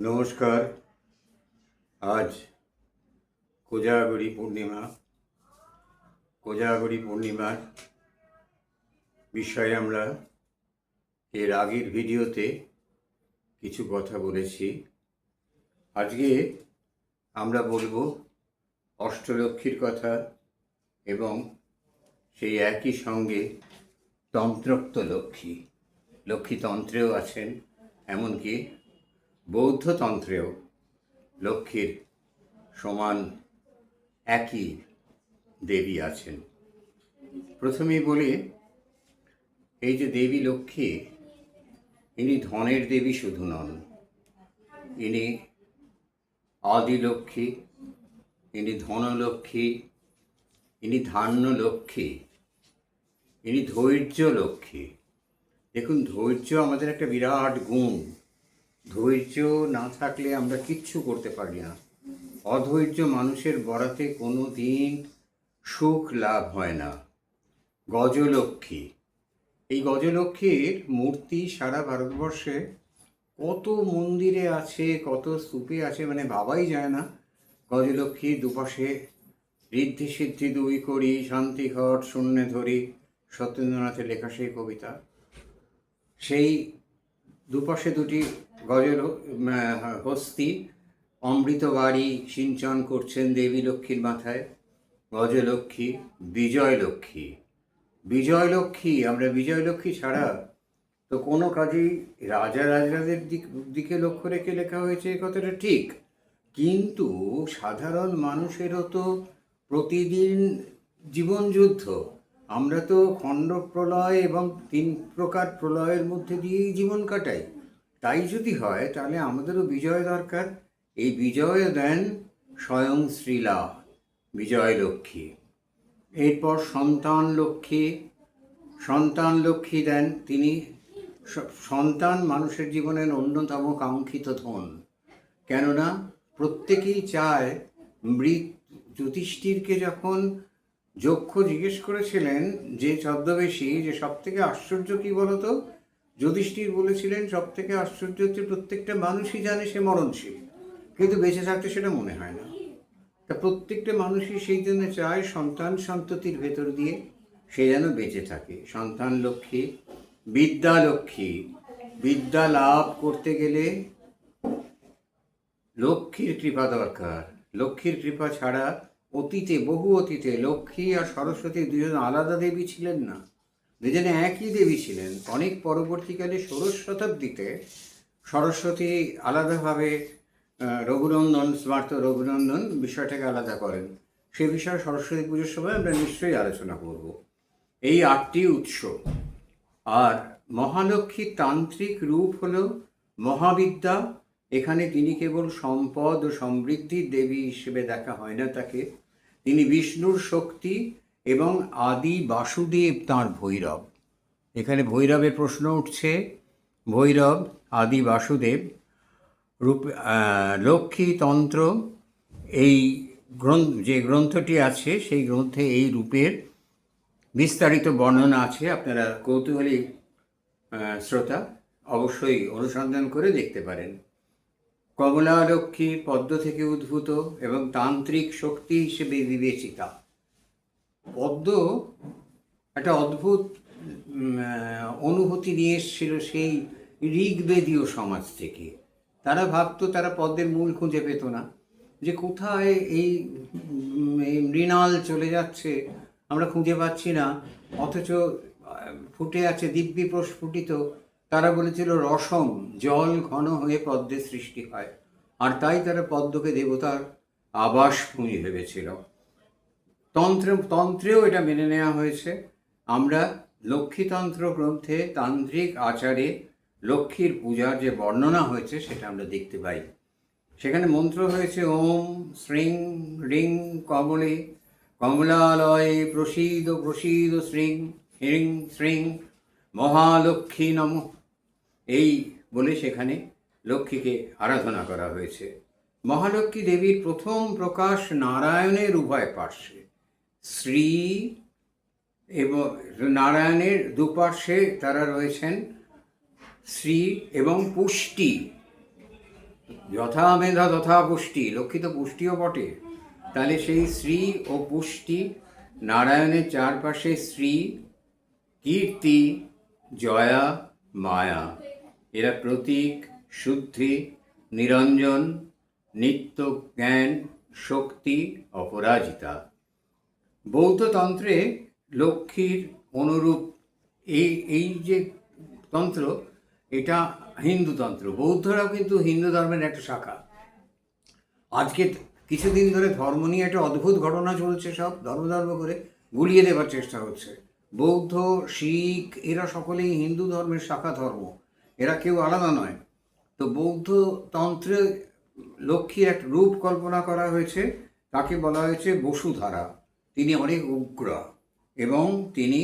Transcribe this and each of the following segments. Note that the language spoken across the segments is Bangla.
নমস্কার। আজ কোজাগরী পূর্ণিমা। কোজাগরী পূর্ণিমার বিষয়ে আমরা এর আগের ভিডিওতে কিছু কথা বলেছি। আজকে আমরা বলব অষ্টলক্ষ্মীর কথা এবং সেই একই সঙ্গে তন্ত্রোক্ত লক্ষ্মী। লক্ষ্মীতন্ত্রেও আছেন, এমনকি বৌদ্ধতন্ত্রেও লক্ষ্মীর সমান একই দেবী আছেন। প্রথমেই বলি, এই যে দেবী লক্ষ্মী, ইনি ধনের দেবী শুধু নন, ইনি আদিলক্ষ্মী, ইনি ধনলক্ষ্মী, ইনি ধান্য লক্ষ্মী ইনি ধৈর্য লক্ষ্মী দেখুন, ধৈর্য আমাদের একটা বিরাট গুণ। ধৈর্য না থাকলে আমরা কিচ্ছু করতে পারি না। অধৈর্য মানুষের বরাতে কোনো দিন সুখ লাভ হয় না। গজলক্ষ্মী। এই গজলক্ষ্মীর মূর্তি সারা ভারতবর্ষে কত মন্দিরে আছে, কত স্তূপে আছে মানে ভাবাই যায় না। গজলক্ষ্মীর দুপাশে ঋদ্ধি সিদ্ধি দুই করি শান্তিঘট শূন্যে ধরি, সত্যেন্দ্রনাথের লেখা সেই কবিতা। সেই দুপাশে দুটি গজল হস্তি অমৃত বাড়ি সিঞ্চন করছেন দেবী লক্ষ্মীর মাথায়। গজলক্ষ্মী, বিজয়লক্ষ্মী। বিজয়লক্ষ্মী, আমরা বিজয়লক্ষ্মী ছাড়া তো কোনো কাজেই রাজা রাজাদের দিক দিকে লক্ষ্য রেখে লেখা হয়েছে এ কথাটা ঠিক। কিন্তু সাধারণ মানুষেরও তো প্রতিদিন জীবনযুদ্ধ আমরা তো খণ্ড প্রলয় এবং তিন প্রকার প্রলয়ের মধ্যে দিয়েই জীবন কাটাই। তাই যদি হয়, তাহলে আমাদেরও বিজয় দরকার। এই বিজয় দেন স্বয়ং শ্রীলা, বিজয় লক্ষ্মী। এরপর সন্তান লক্ষ্মী সন্তান লক্ষ্মী দেন তিনি। সন্তান মানুষের জীবনের অন্যতম কাঙ্ক্ষিত ধন। কেননা প্রত্যেকেই চায় মৃত যুধিষ্ঠিরকে যখন যক্ষ জিজ্ঞেস করেছিলেন যে ছদ্মবেশী, যে সব থেকে আশ্চর্য কি বলতো? যুধিষ্ঠির বলেছিলেন সব থেকে আশ্চর্য হচ্ছে প্রত্যেকটা মানুষই জানে সে মরণশীল, কিন্তু বেঁচে থাকতে সেটা মনে হয় না। তা প্রত্যেকটা মানুষই সেই জন্য চায় সন্তান সন্ততির ভেতর দিয়ে সে যেন বেঁচে থাকে। সন্তান লক্ষ্মী, বিদ্যা লক্ষ্মী, বিদ্যা লাভ করতে গেলে লক্ষ্মীর কৃপা দরকার। লক্ষ্মীর কৃপা ছাড়া অতীতে, বহু অতীতে লক্ষ্মী আর সরস্বতী দুজন আলাদা দেবী ছিলেন না। দুজনে একই দেবী ছিলেন। অনেক পরবর্তীকালে ষোড়শ শতাব্দীতে সরস্বতী আলাদাভাবে রঘুনন্দন, স্মার্ত রঘুনন্দন বিষয়টাকে আলাদা করেন। সে বিষয়ে সরস্বতী পুজোর সময় আমরা নিশ্চয়ই আলোচনা করব। এই আটটি উৎস। আর মহালক্ষ্মীর তান্ত্রিক রূপ হল মহাবিদ্যা। এখানে তিনি কেবল সম্পদ ও সমৃদ্ধির দেবী হিসেবে দেখা হয় না তাকে। তিনি বিষ্ণুর শক্তি এবং আদি বাসুদেব তাঁর ভৈরব। এখানে ভৈরবের প্রশ্ন উঠছে, ভৈরব, আদি বাসুদেব, রূপ লক্ষ্মী তন্ত্র, এই গ্রন্থ, যে গ্রন্থটি আছে সেই গ্রন্থে এই রূপের বিস্তারিত বর্ণনা আছে। আপনারা কৌতূহলী শ্রোতা অবশ্যই অনুসন্ধান করে দেখতে পারেন। কমলা লক্ষ্মী পদ্ম থেকে উদ্ভূত এবং তান্ত্রিক শক্তি হিসেবে বিবেচিতা। পদ্ম একটা অদ্ভুত অনুভূতি নিয়ে এসেছিল সেই ঋগ্বেদীয় সমাজ থেকে। তারা ভাবতো তারা পদ্মের মূল খুঁজে পেত না। যে কোথায় এই মৃণাল চলে যাচ্ছে, আমরা খুঁজে পাচ্ছি না। অথচ ফুটে আছে দিব্যি প্রস্ফুটিত। তারা বলেছিল, রসম, জল ঘন হয়ে পদ্মের সৃষ্টি হয়। আর তাই তারা পদ্মকে দেবতার আবাস ভূমি ভেবেছিল। তন্ত্র, তন্ত্রেও এটা মেনে নেওয়া হয়েছে। আমরা লক্ষ্মীতন্ত্র গ্রন্থে তান্ত্রিক আচারে লক্ষ্মীর পূজার যে বর্ণনা হয়েছে সেটা আমরা দেখতে পাই। সেখানে মন্ত্র হয়েছে, ওম শ্রীং রিং কমলে, কমলালয়ে প্রসীদ প্রসীদ শ্রীং হ্রিং শ্রীং মহালক্ষ্মী নম। এই বলে সেখানে লক্ষ্মীকে আরাধনা করা হয়েছে। মহালক্ষ্মী দেবীর প্রথম প্রকাশ নারায়ণের উভয় পার্শ্বে। শ্রী এবং নারায়ণের দুপার্শ্বে তারা রয়েছেন শ্রী এবং পুষ্টি। যথা মেধা তথা পুষ্টি, লক্ষিত পুষ্টিও বটে। তাহলে সেই শ্রী ও পুষ্টি, নারায়ণের চারপাশে শ্রী, কীর্তি, জয়া, মায়া। এরা প্রতীক, শুদ্ধি, নিরঞ্জন, নিত্য জ্ঞান, শক্তি, অপরাজিতা। বৌদ্ধতন্ত্রে লক্ষ্মীর অনুরূপ এই এই যে তন্ত্র, এটা হিন্দু তন্ত্র বৌদ্ধরাও কিন্তু হিন্দু ধর্মের একটা শাখা। আজকে কিছুদিন ধরে ধর্ম নিয়ে একটা অদ্ভুত ঘটনা চলছে সব, ধর্ম ধর্ম করে গুলিয়ে দেবার চেষ্টা হচ্ছে। বৌদ্ধ, শিখ, এরা সকলেই হিন্দু ধর্মের শাখা ধর্ম। এরা কেউ আলাদা নয়। তো বৌদ্ধ তন্ত্রে লক্ষ্মীর এক রূপ কল্পনা করা হয়েছে, তাকে বলা হয়েছে বসুধারা। তিনি অনেক উগ্র এবং তিনি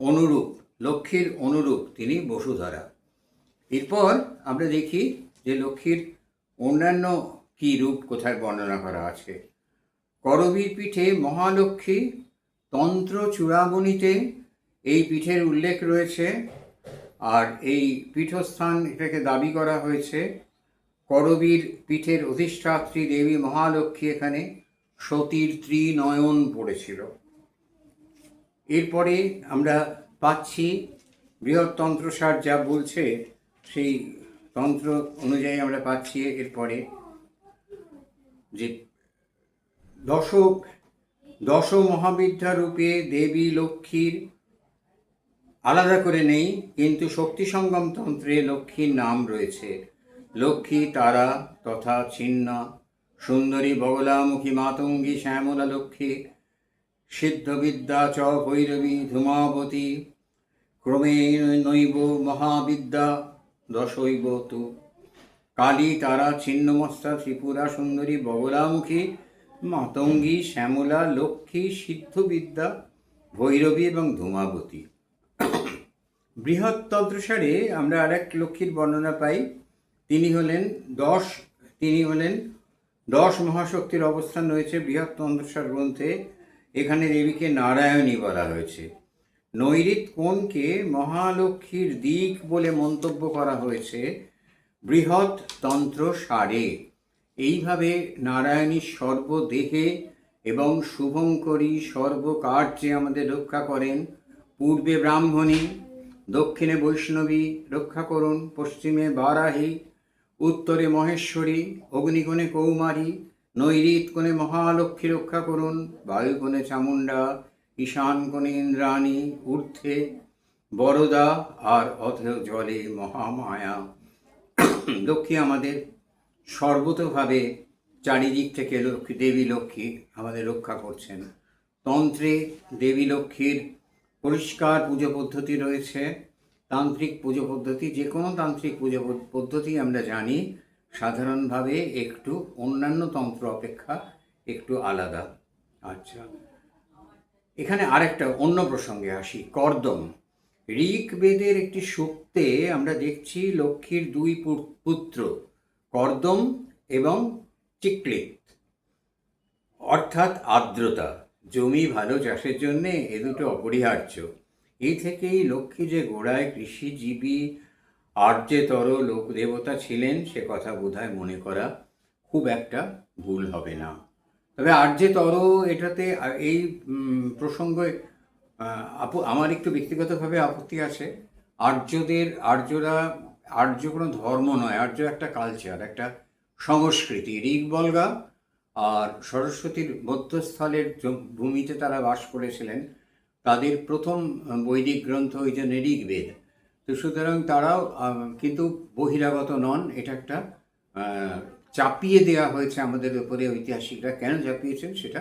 অনুরূপ, লক্ষ্মীর অনুরূপ তিনি বসুধারা। এরপর আমরা দেখি যে লক্ষ্মীর অন্যান্য কী রূপ কোথায় বর্ণনা করা আছে। করবীর পিঠে মহালক্ষ্মী তন্ত্র চূড়ামণিতে এই পিঠের উল্লেখ রয়েছে আর এই পীঠস্থান এটাকে দাবি করা হয়েছে। করবীর পীঠের অধিষ্ঠাত্রী দেবী মহালক্ষ্মী এখানে সতীর ত্রিনয়ন পড়েছিল। এরপরে আমরা পাচ্ছি বৃহত্তন্ত্রসার যা বলছে, সেই তন্ত্র অনুযায়ী আমরা পাচ্ছি এরপরে যে দশক দশ মহাবিদ্যা রূপে দেবী লক্ষ্মীর আলাদা করে নেই, কিন্তু শক্তি সঙ্গম তন্ত্রে লক্ষ্মীর নাম রয়েছে। লক্ষ্মী, তারা, তথা, ছিন্না সুন্দরী বগলামুখী মাতঙ্গী শ্যামলা লক্ষ্মী সিদ্ধবিদ্যা চ ভৈরবী ধূমাবতী, ক্রমে নৈব মহাবিদ্যা দশৈব তু। কালী তারা ছিন্নমস্তা ত্রিপুরা সুন্দরী বগলামুখী মাতঙ্গী শ্যামলা লক্ষ্মী সিদ্ধবিদ্যা ভৈরবী এবং ধূমাবতী। বৃহৎ তন্ত্রসারে আমরা আরেক লক্ষ্মীর বর্ণনা পাই। তিনি হলেন দশ, তিনি হলেন দশ মহাশক্তির অবস্থান রয়েছে বৃহৎ গ্রন্থে। এখানে দেবীকে নারায়ণী বলা হয়েছে। নৈরিত কোণকে মহালক্ষ্মীর দিক বলে মন্তব্য করা হয়েছে বৃহৎ তন্ত্র সারে। এইভাবে নারায়ণী সর্বদেহে এবং শুভঙ্করী সর্বকার্যে আমাদের রক্ষা করেন। পূর্বে ব্রাহ্মণী, দক্ষিণে বৈষ্ণবী, রক্ষা করুন, পশ্চিমে বারাহী উত্তরে মহেশ্বরী, অগ্নিকোণে কৌমারী, নৈরিত কোণে মহালক্ষ্মী রক্ষা করুন, বায়ুকোণে চামুণ্ডা ঈশান কোণে ইন্দ্রাণী, ঊর্ধ্বে বরদা, আর অথ জলে মহামায়া। লক্ষ্মী আমাদের সর্বতভাবে চারিদিক থেকে লক্ষ্মী, দেবী লক্ষ্মী আমাদের রক্ষা করছেন। তন্ত্রে দেবী লক্ষ্মীর পরিষ্কার পুজো পদ্ধতি রয়েছে। তান্ত্রিক পুজো পদ্ধতি, যে কোনো তান্ত্রিক পুজো পদ- পদ্ধতি আমরা জানি, সাধারণভাবে একটু অন্যান্য তন্ত্র অপেক্ষা একটু আলাদা। আচ্ছা। এখানে আরেকটা অন্য প্রসঙ্গে আসি, কর্দম। ঋগ্বেদের একটি সূক্তে আমরা দেখছি লক্ষ্মীর দুই পুত্র, কর্দম এবং চিকলিত। অর্থাৎ আর্দ্রতা, জমি ভালো চাষের জন্যে এ দুটো অপরিহার্য। এই থেকেই লক্ষ্মী যে গোড়ায় কৃষিজীবী আর্যেতর লোক দেবতা ছিলেন, সে কথা বোধহয় মনে করা খুব একটা ভুল হবে না। তবে আর্যেতর এটাতে এই প্রসঙ্গে আমার একটু ব্যক্তিগতভাবে আপত্তি আছে। আর্যদের, আর্যরা, আর্য কোনো ধর্ম নয়, আর্য একটা কালচার একটা সংস্কৃতি। ঋগ, বলগা আর সরস্বতীর মধ্যস্থলের ভূমিতে তারা বাস করেছিলেন। তাদের প্রথম বৈদিক গ্রন্থ ওই যে ঋগ্বেদ। তো সুতরাং তারাও কিন্তু বহিরাগত নন। এটা একটা চাপিয়ে দেওয়া হয়েছে আমাদের উপরে ঐতিহাসিকরা। কেন চাপিয়েছেন? সেটা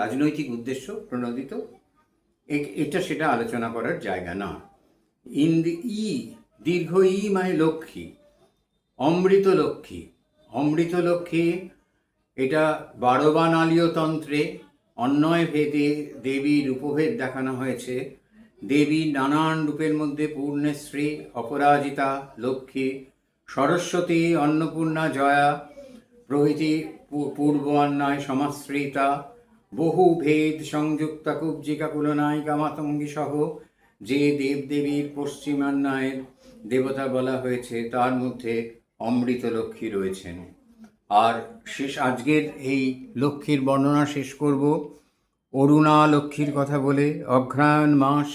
রাজনৈতিক উদ্দেশ্য প্রণোদিত। এটা সেটা আলোচনা করার জায়গা না। ইন ই, দীর্ঘ ই মানে লক্ষ্মী, অমৃত লক্ষ্মী। অমৃত লক্ষ্মী, এটা বারবানালীয় তন্ত্রে অন্যয় ভেদে দেবীর উপভেদ দেখানো হয়েছে। দেবী নানান রূপের মধ্যে পূর্ণশ্রী, অপরাজিতা, লক্ষ্মী, সরস্বতী, অন্নপূর্ণা, জয়া, প্রভৃতি পূর্ব অন্যায় সমাশ্রিতা, বহু ভেদ সংযুক্তা কুব্জিকা কুলনায়িকা মাতঙ্গী সহ যে দেবদেবীর পশ্চিমান্যায়ের দেবতা বলা হয়েছে, তার মধ্যে অমৃত লক্ষ্মী রয়েছেন। আর শেষ আজকের এই লক্ষ্মীর বর্ণনা শেষ করব। অরুণা লক্ষ্মীর কথা বলে অঘ্রায়ণ মাস,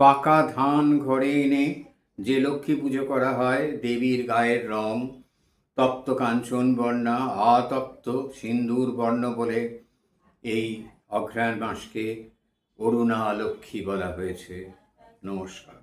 পাকা ধান ঘরে এনে যে লক্ষ্মী পুজো করা হয়, দেবীর গায়ের রং, তপ্ত কাঞ্চন বর্ণা, আতপ্ত সিন্দুর বর্ণ বলে এই অঘ্রায়ণ মাসকে অরুণা লক্ষ্মী বলা হয়েছে। নমস্কার।